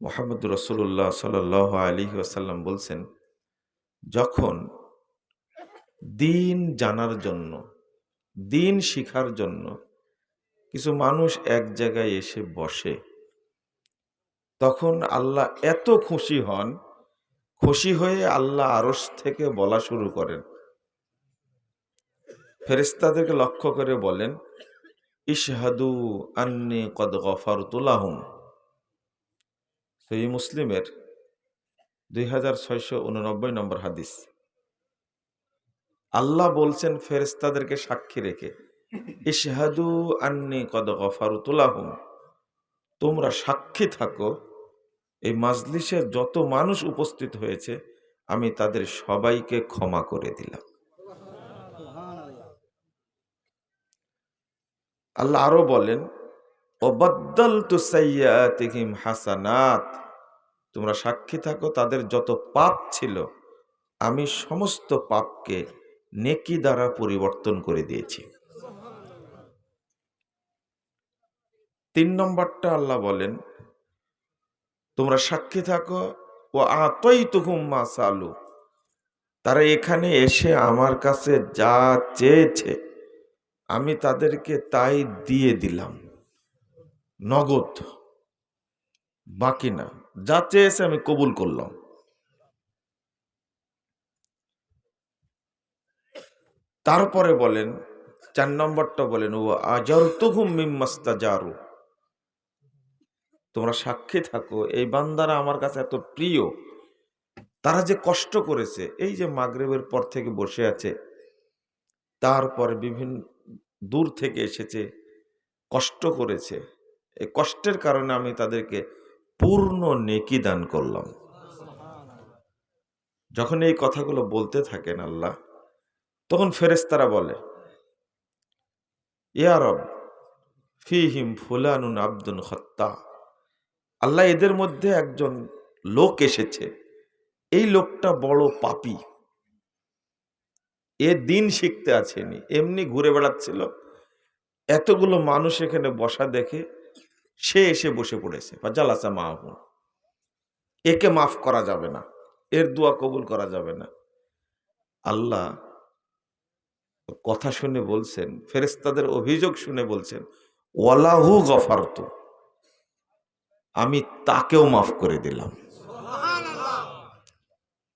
মোহাম্মদ রসুল্লাহ সাল আলী আসাল্লাম বলছেন, যখন দিন জানার জন্য, দিন শিখার জন্য কিছু মানুষ এক জায়গায় এসে বসে, তখন আল্লাহ এত খুশি হন, খুশি হয়ে আল্লাহ আরস থেকে বলা শুরু করেন। ফেরেস্তাদেরকে লক্ষ্য করে বলেন, ইশহাদু আন্নি কদ গফার তুলাহুম সহি মুসলিমের দুই হাজার ছয়শো উননব্বই নম্বর হাদিস। আল্লাহ বলছেন ফেরেস্তাদেরকে সাক্ষী রেখে, ইশহাদু আন্নি কদ গফার তুলাহুম। তোমরা সাক্ষী থাকো, এই মাজলিসের যত মানুষ উপস্থিত হয়েছে, আমি তাদের সবাইকে ক্ষমা করে দিলাম। আল্লাহ আরও বলেন হাসানাত। তোমরা সাক্ষী থাকো, তাদের যত পাপ ছিল, আমি সমস্ত পাপকে নেকি দ্বারা পরিবর্তন করে দিয়েছি। তিন নম্বরটা আল্লাহ বলেন, তোমরা সাক্ষী থাকো ও আতই তুহুম মা সালু। তারা এখানে এসে আমার কাছে যা চেয়েছে, আমি তাদেরকে তাই দিয়ে দিলাম। নগদ, বাকি না। যা চেয়েছে আমি কবুল করলাম। তারপরে বলেন, চার নম্বরটা বলেন ও আজর তুহুম মিম্মাস্তা জারু তোমরা সাক্ষী থাকো, এই বান্দারা আমার কাছে এত প্রিয়। তারা যে কষ্ট করেছে, এই যে মাগরেবের পর থেকে বসে আছে, তারপরে বিভিন্ন দূর থেকে এসেছে, কষ্ট করেছে। এই কষ্টের কারণে আমি তাদেরকে পূর্ণ নেকি দান করলাম। যখন এই কথাগুলো বলতে থাকেন আল্লাহ, তখন ফেরেস্তারা বলে ইয়ারব ফিহিম ফুলানুন আব্দুন হত্যা আল্লাহ এদের মধ্যে একজন লোক এসেছে। এই লোকটা বড় পাপি। এ দিন শিখতে আসেনি। এমনি ঘুরে বেড়াচ্ছিল। এতগুলো মানুষ এখানে বসা দেখে সে এসে বসে পড়েছে। বা জালাসা মাহমুদ একে মাফ করা যাবে না। এর দোয়া কবুল করা যাবে না। আল্লাহ কথা শুনে বলছেন ফেরেস্তাদের অভিযোগ শুনে বলছেন, ওয়ালাহু গফারত। আমি তাকেও মাফ করে দিলাম।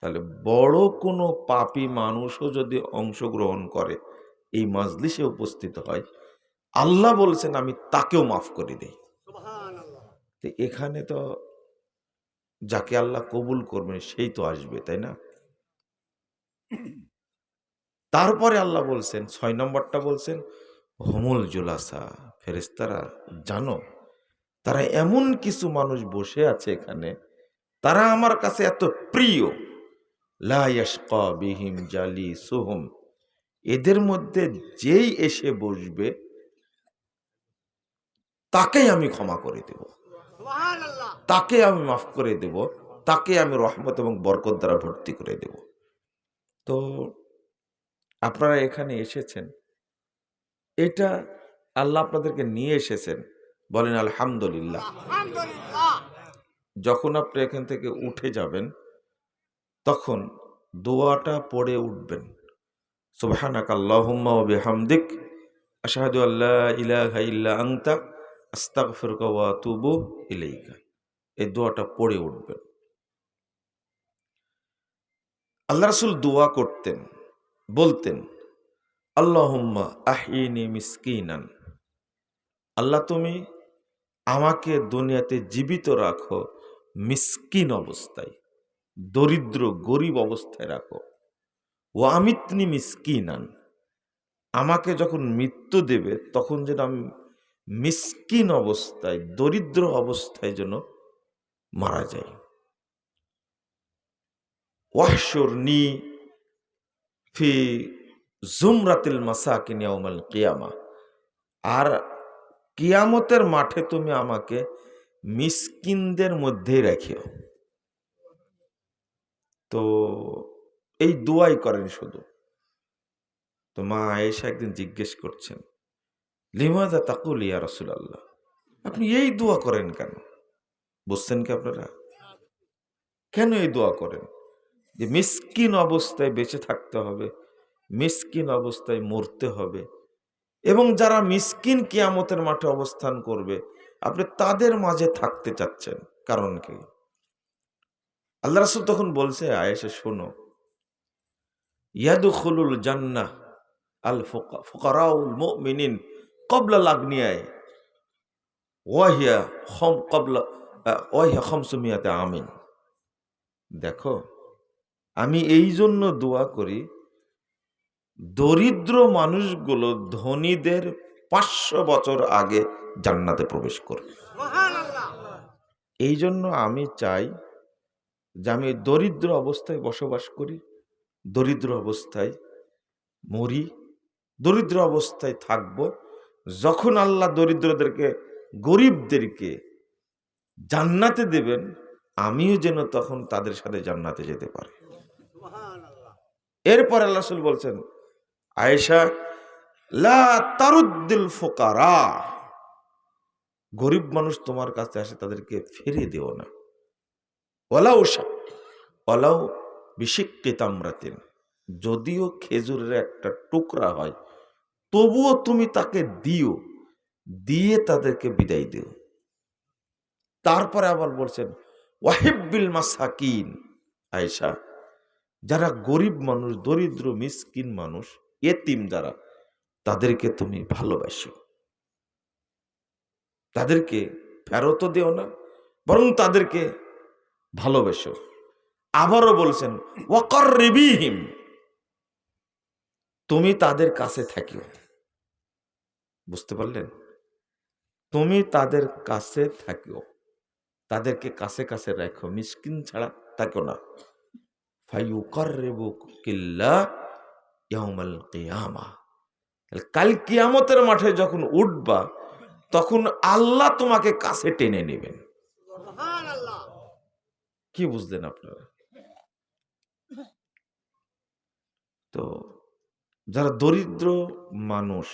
তাহলে বড় কোনো পাপি মানুষও যদি অংশগ্রহণ করে, এই মাজলিসে উপস্থিত হয়, আল্লাহ বলছেন, আমি তাকেও মাফ করে দিই। তো এখানে তো যাকে আল্লাহ কবুল করবেন সেই তো আসবে, তাই না? তারপরে আল্লাহ বলছেন, ছয় নম্বরটা বলছেন, হমুল জুলাসা ফেরেস্তারা জানো, তারা এমন কিছু মানুষ বসে আছে এখানে, তারা আমার কাছে এত প্রিয়। বিহিম জালি সোহম এদের মধ্যে যেই এসে বসবে, তাকেই আমি ক্ষমা করে দেব। তাকে আমি মাফ করে দেব তাকে আমি রহমত এবং বরকত দ্বারা ভর্তি করে দেব। তো আপনারা এখানে এসেছেন। এটা আল্লাহ আপনাদেরকে নিয়ে এসেছেন। বলেন আলহামদুলিল্লাহ। যখন আপনি এখান থেকে উঠে যাবেন তখন দোয়াটা পড়ে উঠবেন। সুবহানাক আল্লাহুম্মা বিহামদিক আশহাদু আল্লা ইলাহা ইল্লা আনতা ফেরকা ওয়া আতুবু ইলাইকা। এই দোয়াটা পড়ে উঠবেন। আল্লাহ রাসূল দোয়া করতেন, বলতেন, আল্লাহুম্মা আহিনি মিসকিনান। আল্লাহ তুমি আমাকে দুনিয়াতে জীবিত রাখো, মিসকিন অবস্থায়, দরিদ্র, গরিব অবস্থায় রাখো। ও আমিতনি মিসকিনান। আমাকে যখন মৃত্যু দেবে, তখন যেন আমি মিসকিন অবস্থায়, দরিদ্র অবস্থায় যেন মারা যাই ওয়াহসর নি ফি জুমরাতিল মাসাকিন ইয়াউমাল কিয়ামা। আর কিয়ামতের মাঠে তুমি আমাকে মিসকিনদের মধ্যেই রাখিও। তো এই দোয়াই করেন শুধু। তো মা আয়েশা একদিন জিজ্ঞেস করছেন লিমাদা তাকুল ইয়া রসুল আল্লাহ আপনি এই দোয়া করেন কেন? বুঝছেন কি আপনারা? কেন এই দোয়া করেন? যে মিসকিন অবস্থায় বেঁচে থাকতে হবে, মিসকিন অবস্থায় মরতে হবে এবং যারা মিসকিন কিয়ামতের মাঠে অবস্থান করবে, আপনি তাদের মাঝে থাকতে চাচ্ছেন। কারণ কি? আল্লাহ রাসুল তখন বলছে, আয়েশে, শোনো। ইয়াদুখুলুল জান্না আল ফুকারাউল মুমিনিন কবলা লাগনিয়ায় ওয়াহিয়া খম কবলা ওয়াহিয়া খমসুমিয়াতে আমিন দেখো আমি এই জন্য দোয়া করি দরিদ্র মানুষগুলো ধনীদের পাঁচশো বছর আগে জান্নাতে প্রবেশ করবে। এই জন্য আমি চাই যে আমি দরিদ্র অবস্থায় বসবাস করি দরিদ্র অবস্থায় মরি দরিদ্র অবস্থায় থাকব। যখন আল্লাহ দরিদ্রদেরকে, গরিবদেরকে জান্নাতে দেবেন, আমিও যেন তখন তাদের সাথে জান্নাতে যেতে পারি। এরপর আল্লাহ বলছেন, আয়েশা, লা তারুদ্দিল ফোকারা। গরিব মানুষ তোমার কাছে আসে তাদেরকে ফিরিয়ে দিও না। ওলাও ওলাও বিশিক্কে তামরাতেন যদিও খেজুরের একটা টুকরা হয় তবুও তুমি তাকে দিও, দিয়ে তাদেরকে বিদায় দিও। তারপরে আবার বলছেন, ওয়াহিব্বিল মাসাকিন। আয়েশা, যারা গরিব মানুষ, দরিদ্র, মিসকিন মানুষ, এতিম যারা, তাদেরকে তুমি ভালোবাসো। তাদেরকে ফেরতও দিও না, বরং তাদেরকে ভালোবেসো। আবারও বলছেন, ওয়াকর রিবিহিম। তুমি তাদের কাছে থাকিও। বুঝতে পারলেন তুমি তাদের কাছে থাকিও। তাদেরকে কাছে কাছে রাখো মিসকিন ছাড়া থাকো না। কাল কিয়ামতের মাঠে যখন উঠবা তখন আল্লাহ তোমাকে কাছে টেনে নেবেন। কি বুঝলেন আপনারা? তো যারা দরিদ্র মানুষ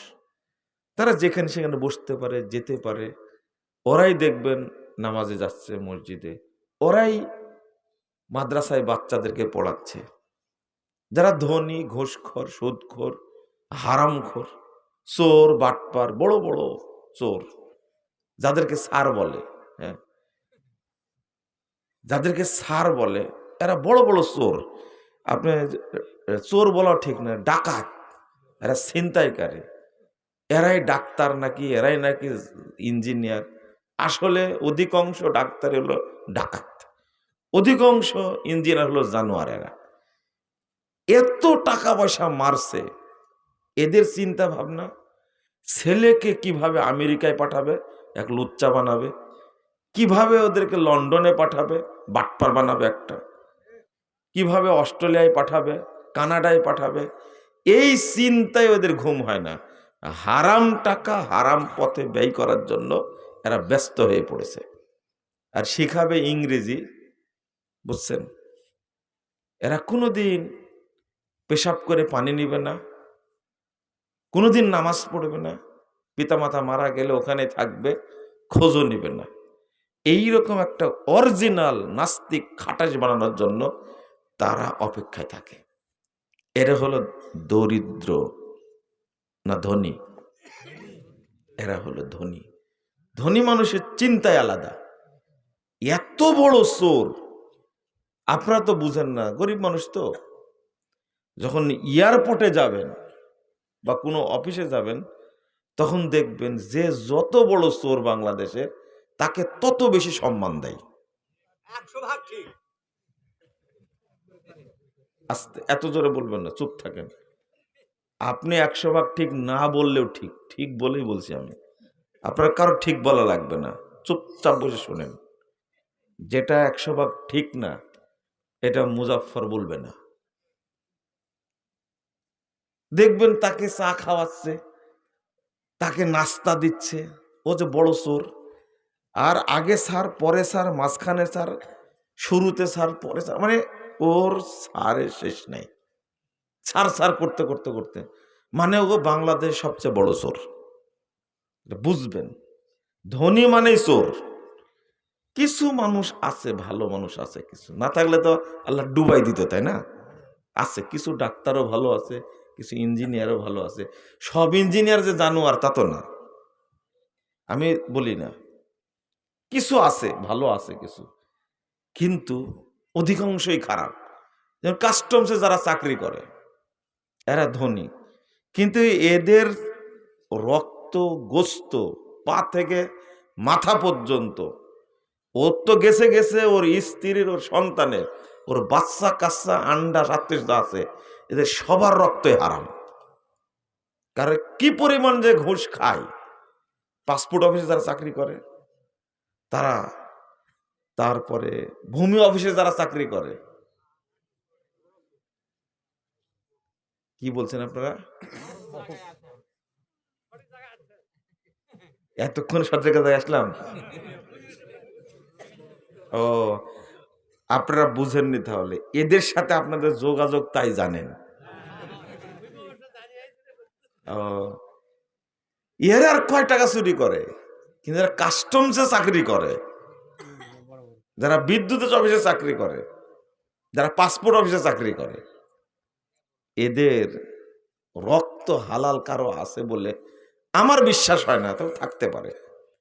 তারা যেখানে সেখানে বসতে পারে, যেতে পারে। ওরাই দেখবেন নামাজে যাচ্ছে মসজিদে। ওরাই মাদ্রাসায় বাচ্চাদেরকে পড়াচ্ছে। যারা ধনী, ঘোষখোর, সুদখোর, হারামখোর, চোর, বাটপার, বড় বড় চোর, যাদেরকে সার বলে হ্যাঁ যাদেরকে সার বলে, এরা বড় বড় চোর। আপনি চোর বলা ঠিক না ডাকাত, এরা ছিনতাইকারী। এরাই ডাক্তার নাকি, এরাই নাকি ইঞ্জিনিয়ার আসলে অধিকাংশ ডাক্তার হলো ডাকাত। অধিকাংশ ইঞ্জিনিয়ার হলো জানোয়ারেরা। এত টাকা পয়সা মারছে, এদের চিন্তা ভাবনা? ছেলেকে কীভাবে আমেরিকায় পাঠাবে, এক লুচ্চা বানাবে? কীভাবে ওদেরকে লন্ডনে পাঠাবে, বাটপার বানাবে একটা? কীভাবে অস্ট্রেলিয়ায় পাঠাবে, কানাডায় পাঠাবে? এই চিন্তায় ওদের ঘুম হয় না। হারাম টাকা হারাম পথে ব্যয় করার জন্য এরা ব্যস্ত হয়ে পড়েছে। আর শিখাবে ইংরেজি, বুঝছেন? এরা কোনোদিন পেশাব করে পানি নিবে না, কোনোদিন নামাজ পড়বে না, পিতামাতা মারা গেলে ওখানে থাকবে, খোঁজও নিবে না। এই রকম একটা অরিজিনাল নাস্তিক খাটাস বানানোর জন্য তারা অপেক্ষায় থাকে। এরা হলো দরিদ্র না ধনী? এরা হলো ধনী। ধনী মানুষের চিন্তায় আলাদা। এত বড় চোর। আপনারা তো বুঝেন না গরিব মানুষ তো। যখন এয়ারপোর্টে যাবেন বা কোনো অফিসে যাবেন তখন দেখবেন যে যত বড় চোর বাংলাদেশে তাকে তত বেশি সম্মান দেয়। আস্তে এত জোরে বলবেন না চুপ থাকেন। আপনি একশো ভাগ ঠিক না বললেও ঠিক ঠিক বলেই বলছি আমি। আপনার কারও ঠিক বলা লাগবে না, চুপচাপ বসে শোনেন। যেটা একশো ভাগ ঠিক না, এটা মুজাফফর বলবে না। দেখবেন তাকে চা খাওয়াচ্ছে, তাকে নাস্তা দিচ্ছে, ও যে বড় চোর। আর আগে সার পরে সার মাঝখানে সার শুরুতে সার পরে সার মানে ওর সারের শেষ নেই। সার সার করতে করতে করতে। মানে ওগো বাংলাদেশ সবচেয়ে বড় চোর। বুঝবেন। ধনী মানেই চোর। কিছু মানুষ আছে, ভালো মানুষ আছে কিছু। না থাকলে তো আল্লাহ ডুবাই দিত, তাই না? আছে, কিছু ডাক্তারও ভালো আছে, কিছু ইঞ্জিনিয়ারও ভালো আছে। সব ইঞ্জিনিয়ার যে জানোয়ার তা তো না। আমি বলি না। কিছু আছে, ভালো আছে কিছু। কিন্তু অধিকাংশই খারাপ। যেমন কাস্টমসে যারা চাকরি করে এরা ধনী। কিন্তু এদের রক্ত গোস্ত পা থেকে মাথা পর্যন্ত। ওর তো গেছে গেছে ওর স্ত্রীর, ওর সন্তানের। ওর বাচ্চা কাচ্চা, আন্ডা সাত্রিশ আছে। এদের সবার রক্তই হারাম। কারণ কি পরিমাণ যে ঘুষ খায়। পাসপোর্ট অফিসে যারা চাকরি করে, তারা তারপরে ভূমি অফিসে যারা চাকরি করে কি বলছেন আপনারা? এতক্ষণ সঠিক কথায় আসলাম? ও, আপনারা বুঝেননি তাহলে। এদের সাথে আপনাদের যোগাযোগ তাই জানেন। ও, এরা আর কয় টাকা চুরি করে? কিন্তু এরা কাস্টমসে চাকরি করে। যারা বিদ্যুৎ অফিসে চাকরি করে, যারা পাসপোর্ট অফিসে চাকরি করে। এদের রক্ত হালাল কারও আছে বলে আমার বিশ্বাস হয় না তবে থাকতে পারে।